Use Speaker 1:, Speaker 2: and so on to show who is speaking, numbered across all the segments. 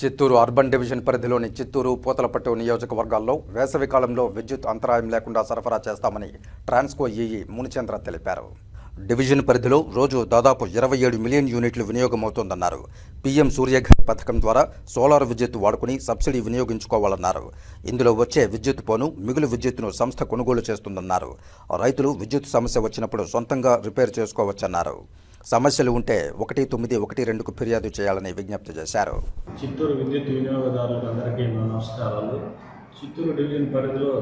Speaker 1: Chittoor urban division పరిధిలోని చిత్తూరు పూతలపట్టు నియోజకవర్గాల్లో వేసవి కాలంలో విద్యుత్ అంతరాయం లేకుండా సరఫరా చేస్తామని ట్రాన్స్కో ఈఈ మునిచంద్ర తెలిపారు. డివిజన్ పరిధిలో రోజు దాదాపు ఇరవై ఏడు మిలియన్ యూనిట్లు వినియోగమవుతోందన్నారు. పీఎం సూర్యఘర్ పథకం ద్వారా సోలార్ విద్యుత్ వాడుకుని సబ్సిడీ వినియోగించుకోవాలన్నారు. ఇందులో వచ్చే విద్యుత్ పోను మిగులు విద్యుత్తును సంస్థ కొనుగోలు చేస్తుందన్నారు. రైతులు విద్యుత్ సమస్య వచ్చినప్పుడు సొంతంగా రిపేర్ చేసుకోవచ్చన్నారు. సమస్యలు ఉంటే ఒకటి తొమ్మిది ఒకటి రెండుకు ఫిర్యాదు చేయాలని విజ్ఞప్తి చేశారు.
Speaker 2: చిత్తూరు విద్యుత్ వినియోగదారులందరికీ నమస్కారాలు. చిత్తూరు డివిజన్ పరిధిలో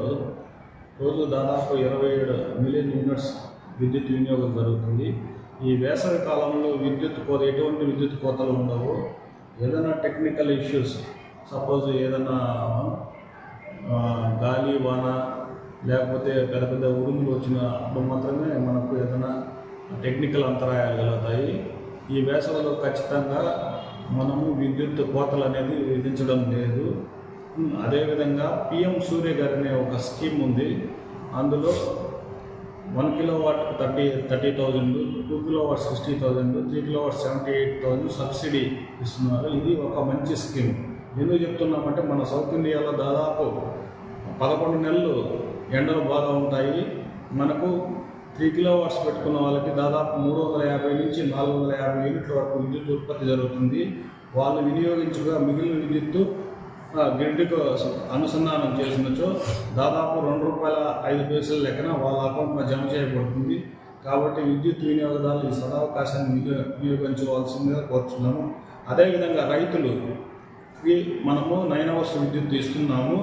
Speaker 2: రోజు దాదాపు ఇరవై ఏడు మిలియన్ యూనిట్స్ విద్యుత్ వినియోగం జరుగుతుంది. ఈ వేసవి కాలంలో విద్యుత్ కోత ఎటువంటి విద్యుత్ కోతలు ఉండవు. ఏదైనా టెక్నికల్ ఇష్యూస్ సపోజ్ ఏదైనా గాలి వాన లేకపోతే పెద్ద పెద్ద ఉరుములు వచ్చినప్పుడు మాత్రమే మనకు ఏదైనా టెక్నికల్ అంతరాయాలు కలుగుతాయి. ఈ వేసవిలో ఖచ్చితంగా మనము విద్యుత్ కోతలు అనేది విధించడం లేదు. అదేవిధంగా పిఎం సూర్య గారి అనే ఒక స్కీమ్ ఉంది. అందులో one kilo వాట్కి thirty thirty thousand two kilowatt sixty thousand three kilowatt seventy eight thousand subsidy ఇస్తున్నారు. ఇది ఒక మంచి స్కీమ్. ఎందుకు చెప్తున్నామంటే మన సౌత్ ఇండియాలో దాదాపు పదకొండు నెలలు ఎండలు బాగా ఉంటాయి. మనకు త్రీ కిలో వాట్స్ పెట్టుకున్న వాళ్ళకి దాదాపు మూడు వందల యాభై నుంచి నాలుగు వందల యాభై యూనిట్ల వరకు విద్యుత్ ఉత్పత్తి జరుగుతుంది. వాళ్ళు వినియోగించగా మిగిలిన విద్యుత్తు గ్రిడ్కు అనుసంధానం చేసినచో దాదాపు రెండు రూపాయల ఐదు పైసల లెక్కన వాళ్ళ అకౌంట్లో జమ చేయబడుతుంది. కాబట్టి విద్యుత్ వినియోగదారులు ఈ సదావకాశాన్ని వినియోగించవలసిందిగా కోరుతున్నాము అదేవిధంగా రైతులు మనము నైన్ అవర్స్ విద్యుత్ ఇస్తున్నాము.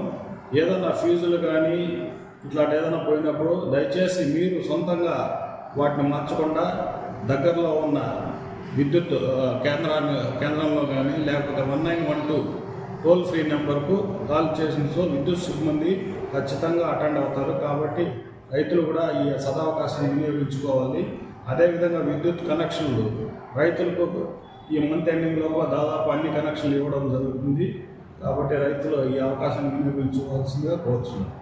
Speaker 2: ఏదైనా ఫీజులు కానీ ఇట్లాంటి ఏదైనా పోయినప్పుడు దయచేసి మీరు సొంతంగా వాటిని మార్చకుండా దగ్గరలో ఉన్న విద్యుత్ కేంద్రాన్ని కేంద్రంలో కానీ లేకపోతే one nine one two toll free నెంబర్కు కాల్ చేసిన సో విద్యుత్ సిబ్బంది ఖచ్చితంగా అటెండ్ అవుతారు. కాబట్టి రైతులు కూడా ఈ సదావకాశాన్ని వినియోగించుకోవాలి. అదేవిధంగా విద్యుత్ కనెక్షన్లు రైతులకు ఈ మంత్ ఎండింగ్లో దాదాపు అన్ని కనెక్షన్లు ఇవ్వడం జరుగుతుంది. కాబట్టి రైతులు ఈ అవకాశాన్ని వినియోగించుకోవాల్సిందిగా కోరుతున్నాను